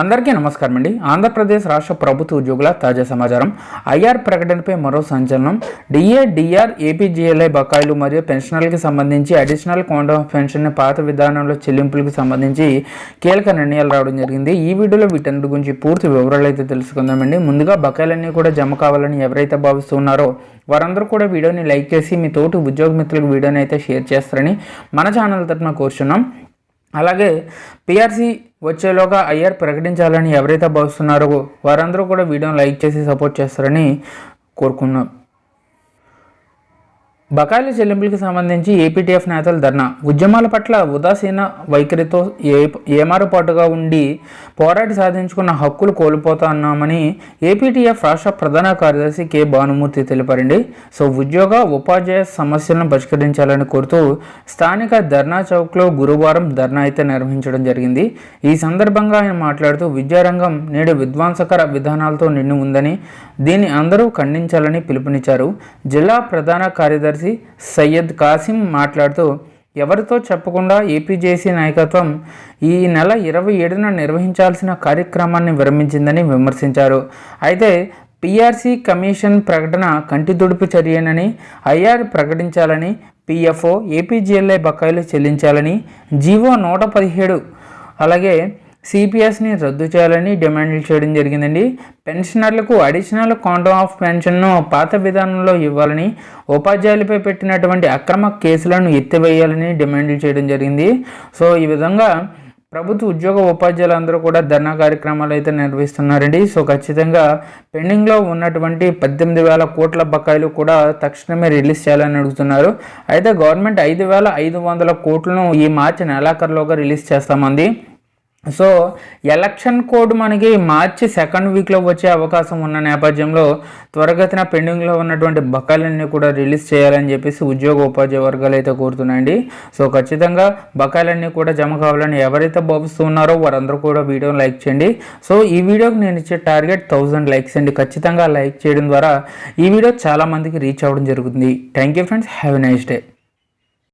అందరికీ నమస్కారం అండి. ఆంధ్రప్రదేశ్ రాష్ట్ర ప్రభుత్వ ఉద్యోగుల తాజా సమాచారం. ఐఆర్ ప్రకటనపై మరో సంచలనం. డిఏ డిఆర్ ఏపీజీఎల్ఐ బకాయిలు మరియు పెన్షనర్లకు సంబంధించి అడిషనల్ కౌంట్ ఆఫ్ పెన్షన్ పాత విధానంలో చెల్లింపులకు సంబంధించి కీలక నిర్ణయాలు రావడం జరిగింది. ఈ వీడియోలో వీటన్నిటి గురించి పూర్తి వివరాలు అయితే తెలుసుకుందామండి. ముందుగా బకాయిలన్నీ కూడా జమ కావాలని ఎవరైతే భావిస్తున్నారో వారందరూ కూడా వీడియోని లైక్ చేసి మీ తోటి ఉద్యోగ మిత్రులకు వీడియోని అయితే షేర్ చేస్తారని మన ఛానల్ తరఫున కోరుచున్నాం. అలాగే పిఆర్సీ వచ్చేలోగా ఐఆర్ ప్రకటించాలని ఎవరైతే భావిస్తున్నారో వారందరూ కూడా వీడియోని లైక్ చేసి సపోర్ట్ చేస్తారని కోరుకున్నాం బకాయిల చెల్లింపులకు సంబంధించి ఏపీటీఎఫ్ నేతల ధర్నా. ఉద్యమాల పట్ల ఉదాసీన వైఖరితో ఏ ఏమారుపాటుగా ఉండి పోరాటి సాధించుకున్న హక్కులు కోల్పోతున్నామని ఏపీటీఎఫ్ రాష్ట్ర ప్రధాన కార్యదర్శి కె. భానుమూర్తి తెలిపారండి. సో ఉద్యోగ ఉపాధ్యాయ సమస్యలను పరిష్కరించాలని కోరుతూ స్థానిక ధర్నా చౌక్లో గురువారం ధర్నా అయితే నిర్వహించడం జరిగింది. ఈ సందర్భంగా ఆయన మాట్లాడుతూ విద్యారంగం నేడు విధ్వంసకర విధానాలతో నిండి ఉందని దీన్ని అందరూ ఖండించాలని పిలుపునిచ్చారు. జిల్లా ప్రధాన కార్యదర్శి సయ్యద్ కాసిం మాట్లాడుతూ ఎవరితో చెప్పకుండా ఏపీజేసీ నాయకత్వం ఈ నెల ఇరవై ఏడున నిర్వహించాల్సిన కార్యక్రమాన్ని విరమించిందని విమర్శించారు. అయితే పీఆర్సీ కమిషన్ ప్రకటన కంటితుడుపు చర్యనని ఐఆర్ ప్రకటించాలని పిఎఫ్ఓ ఏపీజీఎల్ఐ బకాయిలు చెల్లించాలని జీవో నూట పదిహేడు అలాగే సిపిఎస్ని రద్దు చేయాలని డిమాండ్లు చేయడం జరిగిందండి. పెన్షనర్లకు అడిషనల్ క్వాంటమ్ ఆఫ్ పెన్షన్ను పాత విధానంలో ఇవ్వాలని ఉపాధ్యాయులపై పెట్టినటువంటి అక్రమ కేసులను ఎత్తివేయాలని డిమాండ్లు చేయడం జరిగింది. సో ఈ విధంగా ప్రభుత్వ ఉద్యోగ ఉపాధ్యాయులందరూ కూడా ధర్నా కార్యక్రమాలు అయితే నిర్వహిస్తున్నారండి. సో ఖచ్చితంగా పెండింగ్లో ఉన్నటువంటి పద్దెనిమిది వేల కోట్ల బకాయిలు కూడా తక్షణమే రిలీజ్ చేయాలని అడుగుతున్నారు. అయితే గవర్నమెంట్ ఐదు వేల ఐదు వందల కోట్లను ఈ మార్చి నెలాఖరులోగా రిలీజ్ చేస్తామంది సో ఎలక్షన్ కోడ్ మనకి మార్చి సెకండ్ వీక్లో వచ్చే అవకాశం ఉన్న నేపథ్యంలో త్వరగతిన పెండింగ్లో ఉన్నటువంటి బకాయిలన్నీ కూడా రిలీజ్ చేయాలని చెప్పేసి ఉద్యోగ ఉపాధ్యాయ వర్గాలు అయితే కోరుతున్నాయండి. సో ఖచ్చితంగా బకాయిలన్నీ కూడా జమ కావాలని ఎవరైతే భావిస్తూ ఉన్నారో వారందరూ కూడా వీడియోని లైక్ చేయండి. సో ఈ వీడియోకి నేను ఇచ్చే టార్గెట్ థౌజండ్ లైక్స్ అండి. ఖచ్చితంగా లైక్ చేయడం ద్వారా ఈ వీడియో చాలామందికి రీచ్ అవ్వడం జరుగుతుంది. Thank you friends. Have a nice day.